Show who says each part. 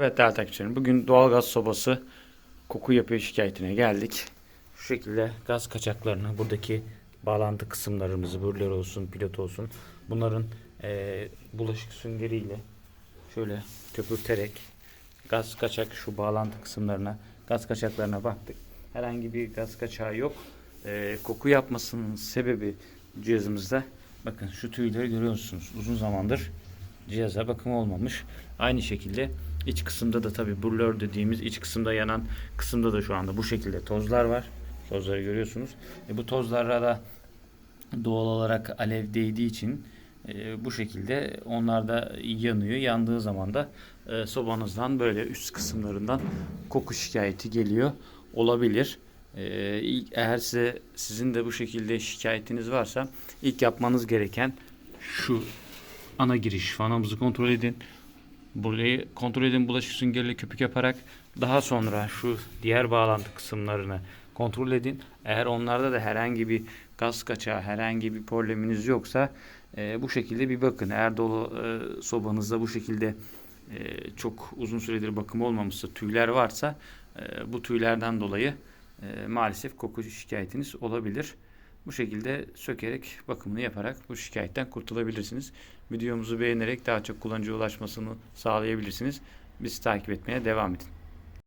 Speaker 1: Evet değerli takipçilerim bugün doğalgaz sobası koku yapıyor şikayetine geldik. Şu şekilde gaz kaçaklarını buradaki bağlantı kısımlarımızı bürler olsun pilot olsun bunların eee, bulaşık süngeriyle şöyle köpürterek gaz kaçak şu bağlantı kısımlarına gaz kaçaklarına baktık. Herhangi bir gaz kaçağı yok. Eee, koku yapmasının sebebi cihazımızda bakın şu tüyleri görüyorsunuz uzun zamandır cihaza bakım olmamış. Aynı şekilde iç kısımda da tabi burlör dediğimiz iç kısımda yanan kısımda da şu anda bu şekilde tozlar var. Tozları görüyorsunuz. E, bu tozlara da doğal olarak alev değdiği için e, bu şekilde onlar da yanıyor. Yandığı zaman da e, sobanızdan böyle üst kısımlarından koku şikayeti geliyor olabilir. E, eğer size sizin de bu şekilde şikayetiniz varsa ilk yapmanız gereken şu ana giriş fanamızı kontrol edin. Burayı kontrol edin bulaşık süngeriyle köpük yaparak daha sonra şu diğer bağlantı kısımlarını kontrol edin. Eğer onlarda da herhangi bir gaz kaçağı, herhangi bir probleminiz yoksa e, bu şekilde bir bakın. Eğer dolu e, sobanızda bu şekilde e, çok uzun süredir bakım olmamışsa, tüyler varsa e, bu tüylerden dolayı e, maalesef koku şikayetiniz olabilir. Bu şekilde sökerek bakımını yaparak bu şikayetten kurtulabilirsiniz. Videomuzu beğenerek daha çok kullanıcıya ulaşmasını sağlayabilirsiniz. Bizi takip etmeye devam edin.